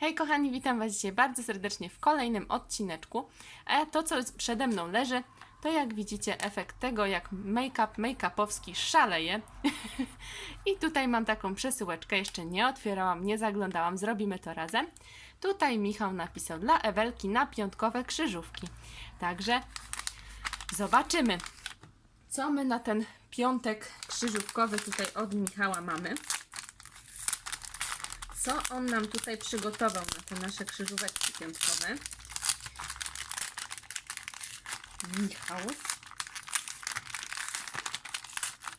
Hej kochani, witam Was dzisiaj bardzo serdecznie w kolejnym odcineczku. E, to, co przede mną leży, to jak widzicie efekt tego, jak make-up make-upowski szaleje. I tutaj mam taką przesyłeczkę, jeszcze nie otwierałam, nie zaglądałam, zrobimy to razem. Tutaj Michał napisał dla Ewelki na piątkowe krzyżówki. Także zobaczymy, co my na ten piątek krzyżówkowy tutaj od Michała mamy. Co on nam tutaj przygotował na te nasze krzyżóweczki piątkowe? Michał.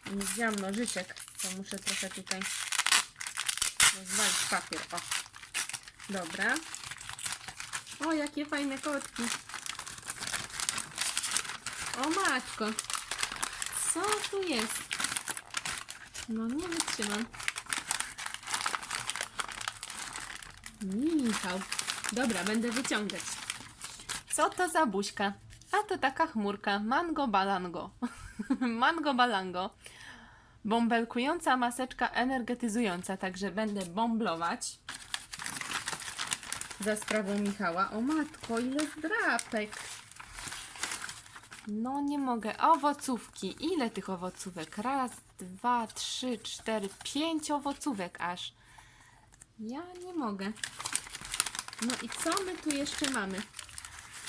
Nie wziąłam nożyczek, to muszę trochę tutaj rozwalić papier. O, dobra. O, jakie fajne kotki. O matko. Co tu jest? No nie wytrzymam. Michał. Dobra, będę wyciągać. Co to za buźka? A to taka chmurka. Mango balango. Mango balango. Bąbelkująca maseczka energetyzująca, także będę bąblować. Za sprawą Michała. O matko, ile zdrapek. No nie mogę. Owocówki. Ile tych owocówek? Raz, dwa, trzy, cztery, pięć owocówek aż. Ja nie mogę. No i co my tu jeszcze mamy?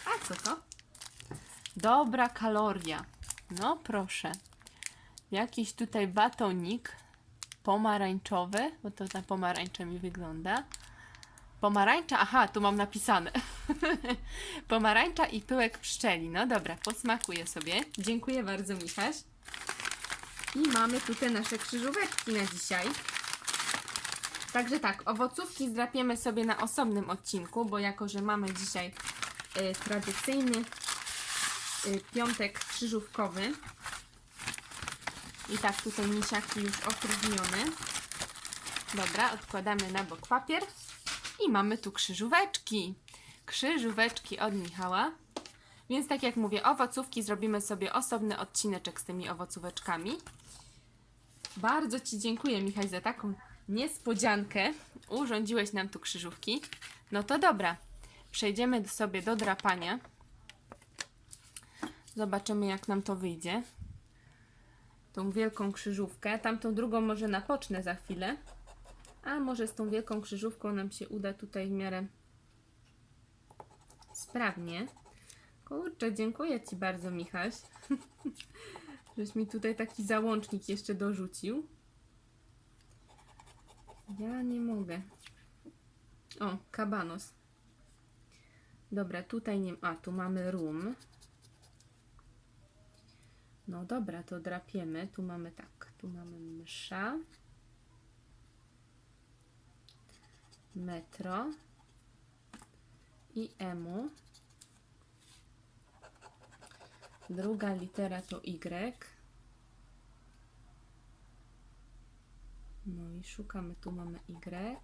A co to? Dobra kaloria. No proszę. Jakiś tutaj batonik pomarańczowy, bo to na pomarańcze mi wygląda. Pomarańcza, aha, tu mam napisane. Pomarańcza i pyłek pszczeli. No dobra, posmakuję sobie. Dziękuję bardzo, Michaś. I mamy tutaj nasze krzyżóweczki na dzisiaj. Także tak, owocówki zdrapiemy sobie na osobnym odcinku, bo jako, że mamy dzisiaj y, tradycyjny y, piątek krzyżówkowy i tak tutaj misiaki już opróżnione. Dobra, odkładamy na bok papier i mamy tu krzyżóweczki. Krzyżóweczki od Michała. Więc tak jak mówię, owocówki zrobimy sobie osobny odcineczek z tymi owocóweczkami. Bardzo Ci dziękuję, Michał, za taką niespodziankę. Urządziłeś nam tu krzyżówki. No to dobra. Przejdziemy sobie do drapania. Zobaczymy, jak nam to wyjdzie. Tą wielką krzyżówkę. Tamtą drugą może napocznę za chwilę. A może z tą wielką krzyżówką nam się uda tutaj w miarę sprawnie. Kurczę, dziękuję Ci bardzo, Michaś. Żeś mi tutaj taki załącznik jeszcze dorzucił. Ja nie mogę. O, kabanos. Dobra, tutaj nie... A, tu mamy rum. No dobra, to drapiemy. Tu mamy tak, tu mamy msza. Metro. I emu. Druga litera to Y. No i szukamy, tu mamy Y.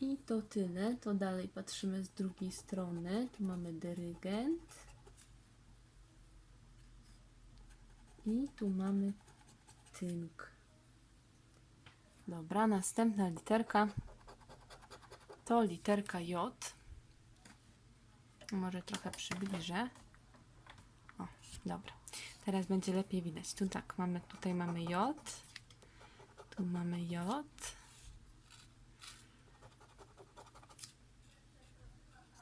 I to tyle, to dalej patrzymy z drugiej strony. Tu mamy dyrygent. I tu mamy tynk. Dobra, następna literka to literka J. Może trochę przybliżę. O, dobra. Teraz będzie lepiej widać. Tu tak, mamy, tutaj mamy J. Tu mamy J.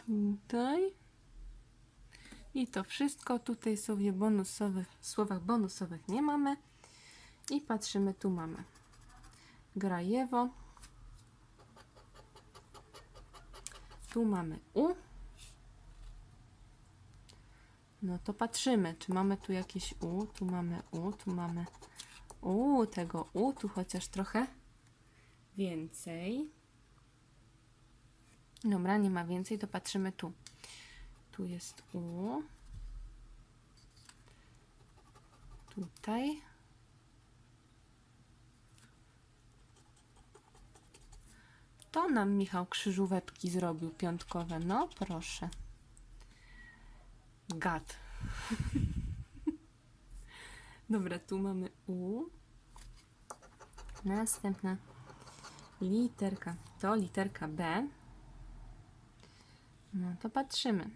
Tutaj. I to wszystko. Tutaj sobie bonusowych, słowach bonusowych nie mamy. I patrzymy, tu mamy Grajewo. Tu mamy U. No to patrzymy, czy mamy tu jakieś U, tu mamy U, tu mamy U, tego U, tu chociaż trochę więcej. Dobra, nie ma więcej, to patrzymy tu. Tu jest U. Tutaj. To nam Michał krzyżóweczki zrobił piątkowe. No proszę. Gad. Dobra, tu mamy U. Następna literka to literka B. No to patrzymy.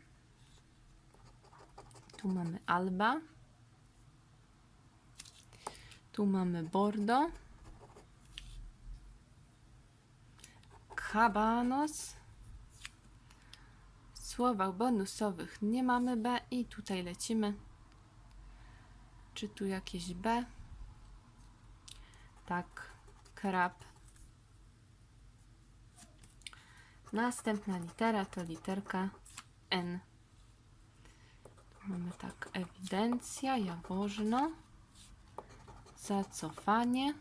Tu mamy Alba. Tu mamy Bordo. Cabanos. Słowach bonusowych nie mamy B i tutaj lecimy. Czy tu jakieś B? Tak, krab. Następna litera to literka N. Tu mamy tak, ewidencja, jawożno, zacofanie,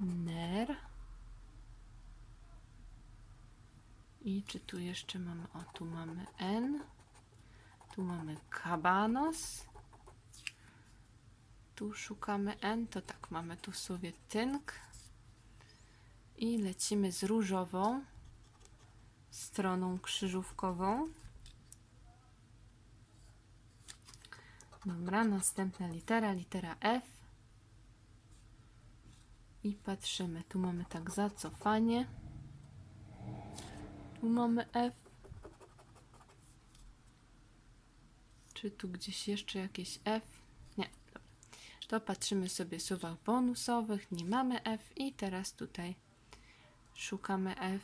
ner. I czy tu jeszcze mamy, o tu mamy N, tu mamy kabanos, tu szukamy N, to tak, mamy tu sobie tynk i lecimy z różową stroną krzyżówkową. Dobra, następna litera, litera F. I patrzymy, tu mamy tak zacofanie. Tu mamy F. Czy tu gdzieś jeszcze jakieś F? Nie, dobra. To patrzymy sobie w słowach bonusowych, nie mamy F i teraz tutaj szukamy F.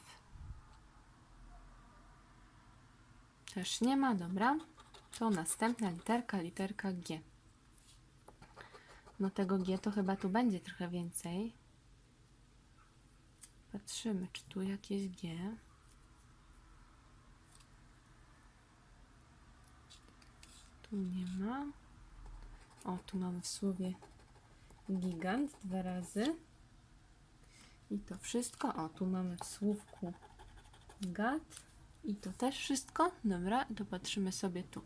Też nie ma, dobra. To następna literka, literka G. No tego G to chyba tu będzie trochę więcej. Patrzymy, czy tu jakieś G. Tu nie ma. O, tu mamy w słowie gigant dwa razy. I to wszystko. O, tu mamy w słówku gad. I to też wszystko. Dobra, to patrzymy sobie tu.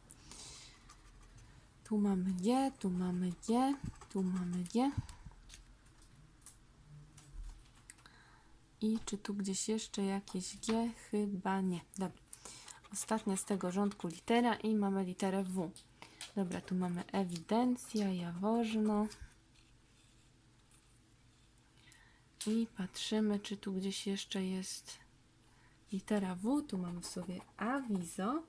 Tu mamy G, tu mamy G, tu mamy G. I czy tu gdzieś jeszcze jakieś G? Chyba nie. Dobra. Ostatnia z tego rządku litera i mamy literę W. Dobra, tu mamy ewidencja, jawożno. I patrzymy, czy tu gdzieś jeszcze jest litera W. Tu mamy w słowie awizo.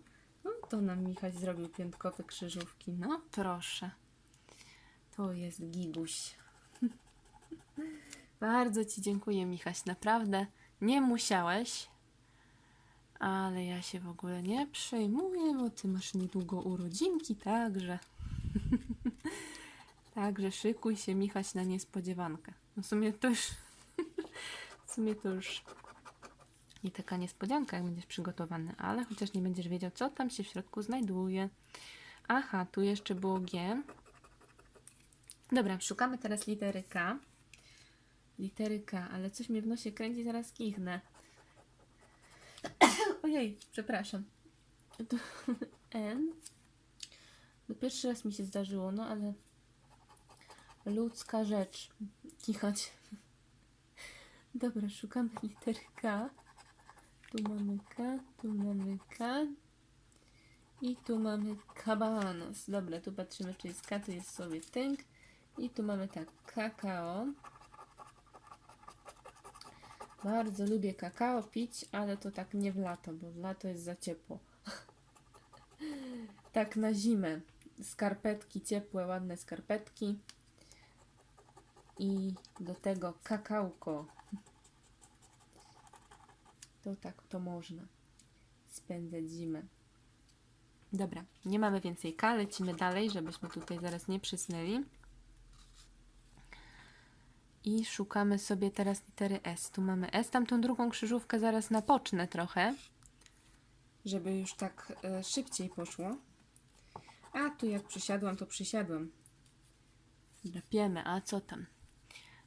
No to nam Michaś zrobił piątkowe krzyżówki. No proszę. To jest giguś. Bardzo Ci dziękuję, Michaś. Naprawdę nie musiałeś. Ale ja się w ogóle nie przejmuję, bo Ty masz niedługo urodzinki, także... także szykuj się, Michaś, na niespodziewankę. No w sumie to już... w sumie to już nie taka niespodzianka, jak będziesz przygotowany, ale chociaż nie będziesz wiedział, co tam się w środku znajduje. Aha, tu jeszcze było G. Dobra, szukamy teraz litery K. Litery K, ale coś mnie w nosie kręci, zaraz kichnę. Ojej, przepraszam. To N. No pierwszy raz mi się zdarzyło, no ale ludzka rzecz. Kichać. Dobra, szukamy litery K. Tu mamy K, tu mamy K. I tu mamy kabanos. Dobra, tu patrzymy, czy jest K, tu jest sobie tynk. I tu mamy tak, kakao. Bardzo lubię kakao pić, ale to tak nie w lato, bo w lato jest za ciepło. tak na zimę. Skarpetki ciepłe, ładne skarpetki. I do tego kakałko. To tak to można spędzać zimę. Dobra, nie mamy więcej K, lecimy dalej, żebyśmy tutaj zaraz nie przysnęli. I szukamy sobie teraz litery S. Tu mamy S, tamtą drugą krzyżówkę zaraz napocznę trochę, żeby już tak e, szybciej poszło. A tu jak przysiadłam, to przysiadłam. Drapiemy, a co tam?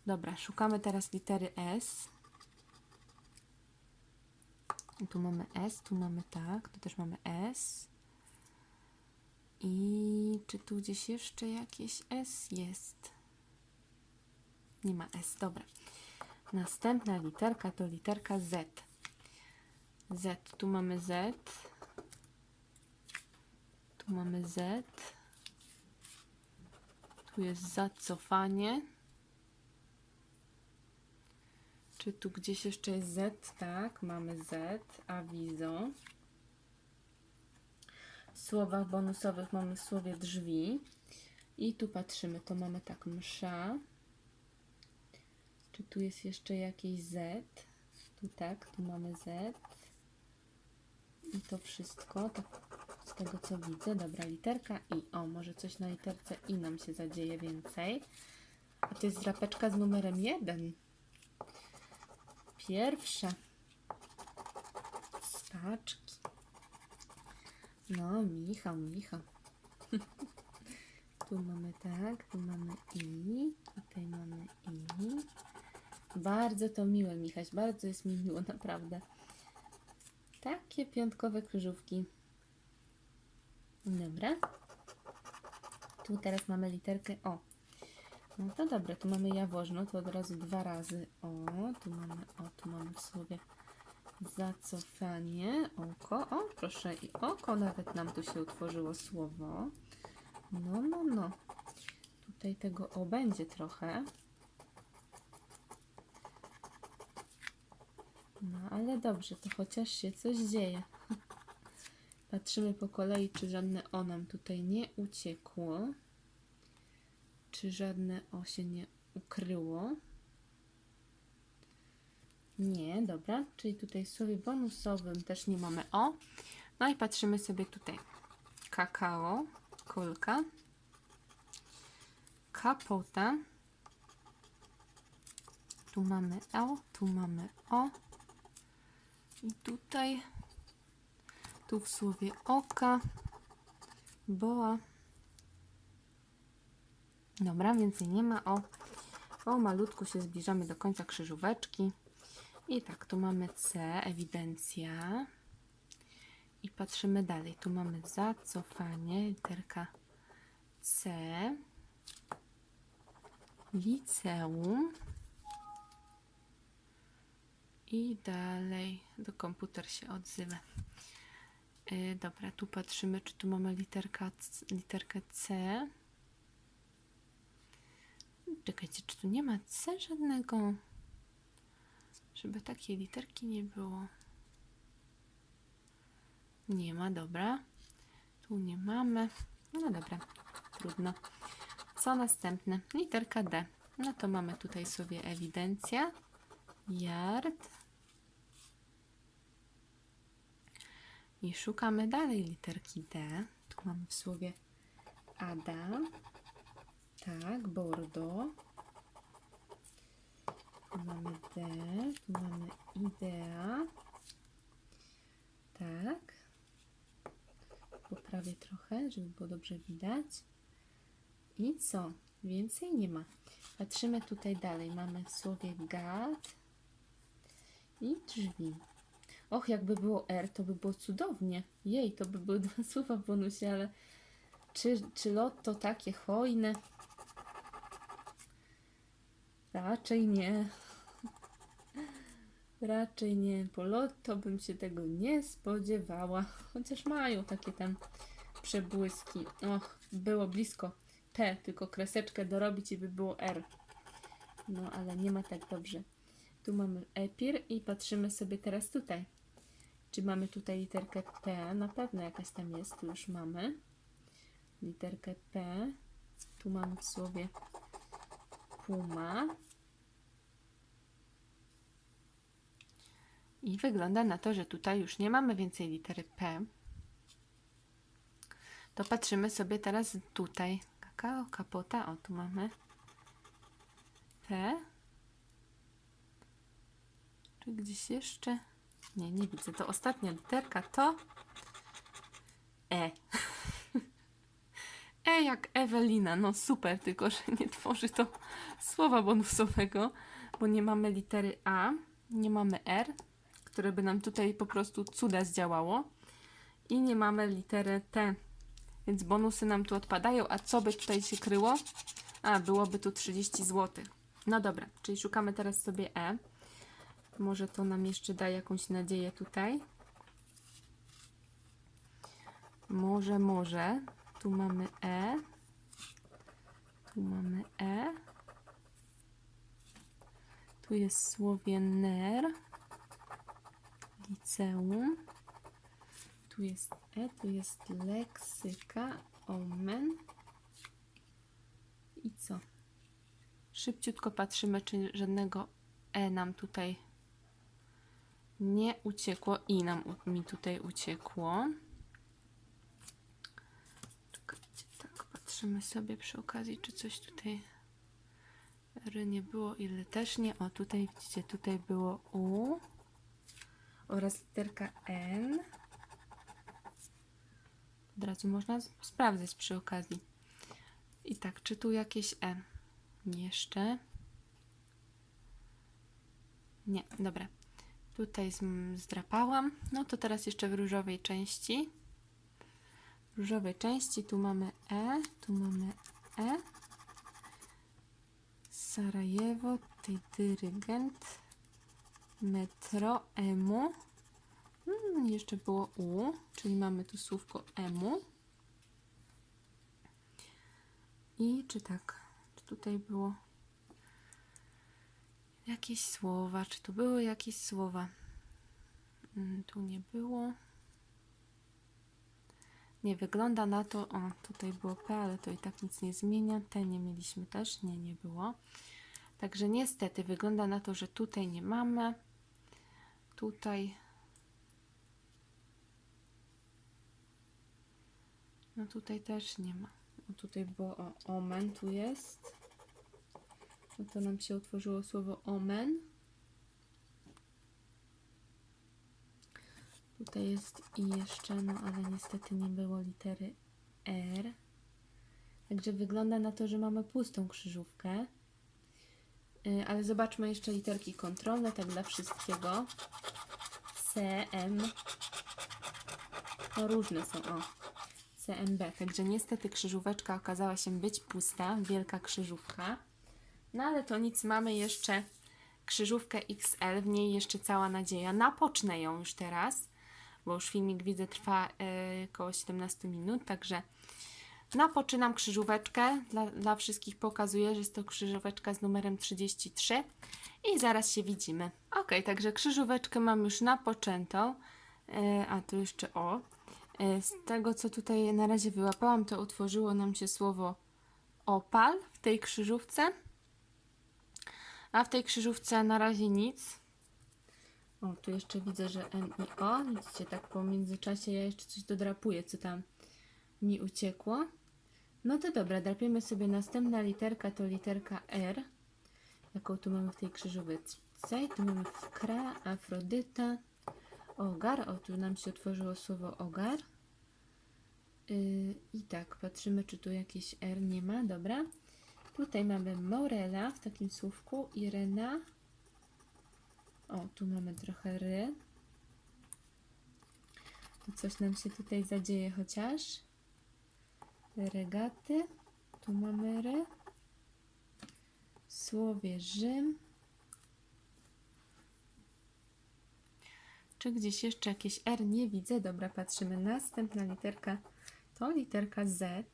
Dobra, szukamy teraz litery S. I tu mamy S, tu mamy tak, tu też mamy S. I czy tu gdzieś jeszcze jakieś S jest? Nie ma S, dobra. Następna literka to literka Z. Z, tu mamy Z. Tu mamy Z. Tu jest zacofanie. Czy tu gdzieś jeszcze jest Z? Tak, mamy Z, awizo. W słowach bonusowych mamy w słowie drzwi. I tu patrzymy, to mamy tak msza. Czy tu jest jeszcze jakieś Z? Tu tak, tu mamy Z. I to wszystko, tak z tego co widzę. Dobra, literka I. O, może coś na literce I nam się zadzieje więcej. A to jest drapeczka z numerem 1. Pierwsza. Z paczki. No, Michał, Michał. tu mamy tak, tu mamy I, tutaj mamy I. Bardzo to miłe, Michaś, bardzo jest mi miło, naprawdę. Takie piątkowe krzyżówki. Dobra. Tu teraz mamy literkę O. No to dobra, tu mamy jawożno, to od razu dwa razy O. Tu mamy O, tu mamy w słowie zacofanie, oko. O, proszę, i oko nawet nam tu się utworzyło słowo. No, no, no. Tutaj tego O będzie trochę. No, dobrze, to chociaż się coś dzieje. Patrzymy po kolei, czy żadne O nam tutaj nie uciekło. Czy żadne O się nie ukryło. Nie, dobra, czyli tutaj w słowie bonusowym też nie mamy O. No i patrzymy sobie tutaj. Kakao, kulka, kapota. Tu mamy O, tu mamy O. I tutaj, tu w słowie oka, boa. Dobra, więcej nie ma. O, o malutku się zbliżamy do końca krzyżóweczki. I tak, tu mamy C, ewidencja. I patrzymy dalej. Tu mamy zacofanie, literka C. Liceum. I dalej do komputer się odzywa. Yy, dobra, tu patrzymy, czy tu mamy literka, literkę C. Czekajcie, czy tu nie ma C żadnego? Żeby takiej literki nie było. Nie ma, dobra. Tu nie mamy. No dobra, trudno. Co następne? Literka D. No to mamy tutaj sobie ewidencja. Yard. I szukamy dalej literki D. Tu mamy w słowie Ada. Tak, Bordo. Tu mamy D, tu mamy idea. Tak. Poprawię trochę, żeby było dobrze widać. I co? Więcej nie ma. Patrzymy tutaj dalej. Mamy w słowie gad i drzwi. Och, jakby było R, to by było cudownie. Jej, to by były dwa słowa w bonusie, ale czy, czy lotto takie hojne? Raczej nie. Raczej nie. Po lotto bym się tego nie spodziewała. Chociaż mają takie tam przebłyski. Och, było blisko P, tylko kreseczkę dorobić i by było R. No, ale nie ma tak dobrze. Tu mamy epir i patrzymy sobie teraz tutaj. Czy mamy tutaj literkę P? Na pewno jakaś tam jest, tu już mamy. Literkę P. Tu mamy w słowie puma. I wygląda na to, że tutaj już nie mamy więcej litery P. To patrzymy sobie teraz tutaj. Kakao, kapota. O, tu mamy P. Czy gdzieś jeszcze? Nie, nie widzę. To ostatnia literka to E. E jak Ewelina. No super, tylko że nie tworzy to słowa bonusowego, bo nie mamy litery A, nie mamy R, które by nam tutaj po prostu cuda zdziałało i nie mamy litery T, więc bonusy nam tu odpadają, a co by tutaj się kryło? A, byłoby tu 30 zł. No dobra, czyli szukamy teraz sobie E. Może to nam jeszcze da jakąś nadzieję tutaj. Może, może. Tu mamy E. Tu mamy E. Tu jest słowie ner, liceum. Tu jest e, tu jest leksyka, omen. I co? Szybciutko patrzymy, czy żadnego e nam tutaj nie uciekło i nam mi tutaj uciekło. Czekajcie, tak, patrzymy sobie przy okazji, czy coś tutaj nie było, ile też nie. O, tutaj widzicie, tutaj było U oraz literka N. Od razu można sprawdzać przy okazji. I tak, czy tu jakieś E? Jeszcze. Nie, dobra. Tutaj zdrapałam. No to teraz jeszcze w różowej części. W różowej części tu mamy E, tu mamy E. Sarajewo, tej dyrygent, metro, emu. Mm, jeszcze było U, czyli mamy tu słówko emu. I czy tak, tutaj było jakieś słowa, czy tu były jakieś słowa? Mm, tu nie było. Nie wygląda na to. O, tutaj było P, ale to i tak nic nie zmienia. T nie mieliśmy też. Nie, nie było. Także niestety wygląda na to, że tutaj nie mamy. Tutaj. No tutaj też nie ma. Tutaj było o, omen, tu jest. No to nam się utworzyło słowo omen. Tutaj jest i jeszcze, no ale niestety nie było litery R. Także wygląda na to, że mamy pustą krzyżówkę. Y, Ale zobaczmy jeszcze literki kontrolne, tak dla wszystkiego. C, M. No różne są, o. CMB. Także niestety krzyżóweczka okazała się być pusta, wielka krzyżówka. No ale to nic, mamy jeszcze krzyżówkę XL, w niej jeszcze cała nadzieja. Napocznę ją już teraz, bo już filmik widzę trwa e, około 17 minut, także napoczynam krzyżóweczkę. Dla, dla wszystkich pokazuję, że jest to krzyżóweczka z numerem 33 i zaraz się widzimy. Ok, także krzyżóweczkę mam już napoczętą, e, a tu jeszcze o. E, z tego, co tutaj na razie wyłapałam, to utworzyło nam się słowo opal w tej krzyżówce. A w tej krzyżówce na razie nic. O, tu jeszcze widzę, że N i O. Widzicie, tak po międzyczasie ja jeszcze coś dodrapuję, co tam mi uciekło. No to dobra, drapiemy sobie następna literka, to literka R. Jaką tu mamy w tej krzyżówce. I tu mamy wkra, Afrodyta, ogar. O, tu nam się otworzyło słowo ogar. Yy, I tak, patrzymy, czy tu jakieś R nie ma. Dobra. Tutaj mamy Morela w takim słówku, Irena. O, tu mamy trochę ry. Coś nam się tutaj zadzieje chociaż. Regaty. Tu mamy ry. Słowie Rzym. Czy gdzieś jeszcze jakieś R nie widzę? Dobra, patrzymy. Następna literka to literka Z.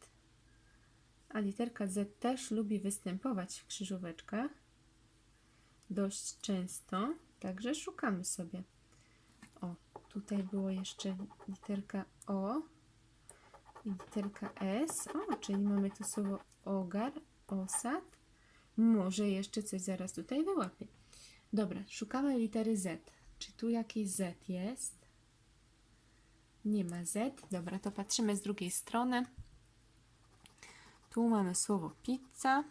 A literka Z też lubi występować w krzyżóweczkach dość często, także szukamy sobie. O, tutaj było jeszcze literka O i literka S. O, czyli mamy tu słowo ogar, osad. Może jeszcze coś zaraz tutaj wyłapię. Dobra, szukamy litery Z. Czy tu jakieś Z jest? Nie ma Z. Dobra, to patrzymy z drugiej strony. Tu mamy słowo pizza.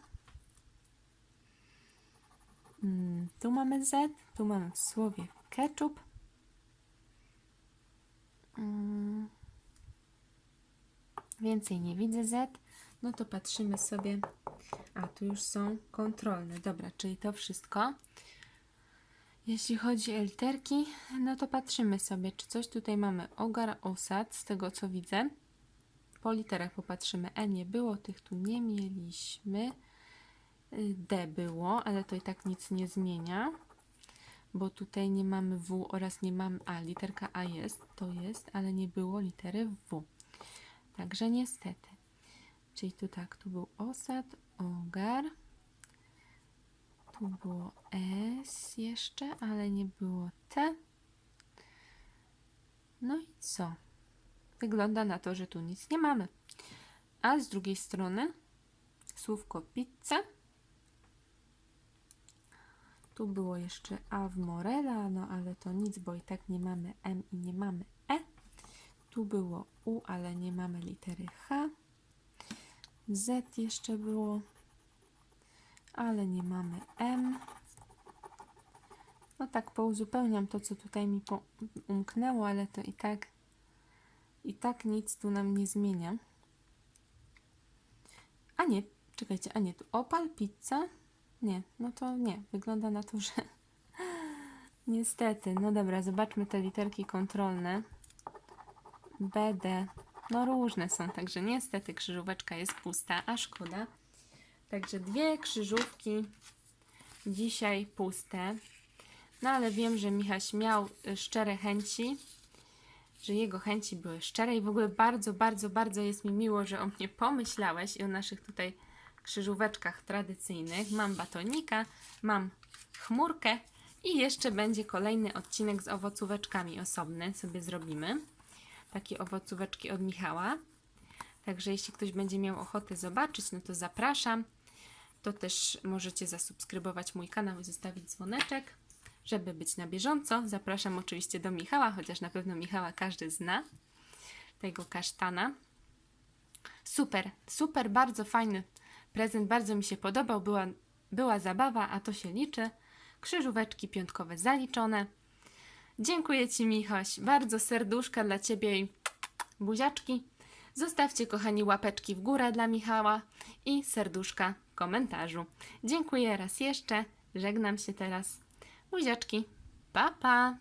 Mm, tu mamy Z, tu mamy w słowie ketchup. Mm, więcej nie widzę Z. No to patrzymy sobie. A tu już są kontrolne. Dobra, czyli to wszystko. Jeśli chodzi o literki, no to patrzymy sobie, czy coś tutaj mamy. Ogar, osad, z tego co widzę. Po literach popatrzymy. E nie było, tych tu nie mieliśmy. Y, D było, ale to i tak nic nie zmienia, bo tutaj nie mamy W oraz nie mamy A. Literka A jest, to jest, ale nie było litery W. Także niestety. Czyli tu tak, tu był osad, ogar, tu Tu było S jeszcze, ale nie było T. No i co? Wygląda na to, że tu nic nie mamy. A z drugiej strony słówko pizza. Tu było jeszcze A w Morela, no ale to nic, bo i tak nie mamy M i nie mamy E. Tu było U, ale nie mamy litery H. Z jeszcze było, ale nie mamy M. No tak pouzupełniam to, co tutaj mi umknęło, ale to i tak i tak nic tu nam nie zmienia. A nie, czekajcie, a nie, tu opal, pizza? Nie, no to nie, wygląda na to, że niestety. No dobra, zobaczmy te literki kontrolne. BD, no różne są, także niestety krzyżóweczka jest pusta, a szkoda. Także dwie krzyżówki dzisiaj puste. No ale wiem, że Michaś miał y, szczere chęci, że jego chęci były szczere i w ogóle bardzo, bardzo, bardzo jest mi miło, że o mnie pomyślałeś i o naszych tutaj krzyżóweczkach tradycyjnych. Mam batonika, mam chmurkę i jeszcze będzie kolejny odcinek z owocóweczkami osobny sobie zrobimy. Takie owocóweczki od Michała. Także jeśli ktoś będzie miał ochotę zobaczyć, no to zapraszam. To też możecie zasubskrybować mój kanał i zostawić dzwoneczek, żeby być na bieżąco. Zapraszam oczywiście do Michała, chociaż na pewno Michała każdy zna. Tego kasztana. Super, super, bardzo fajny prezent, bardzo mi się podobał. Była, była zabawa, a to się liczy. Krzyżóweczki piątkowe zaliczone. Dziękuję Ci, Michoś. Bardzo serduszka dla Ciebie i buziaczki. Zostawcie, kochani, łapeczki w górę dla Michała i serduszka w komentarzu. Dziękuję raz jeszcze. Żegnam się teraz. Buziaczki. Pa, pa.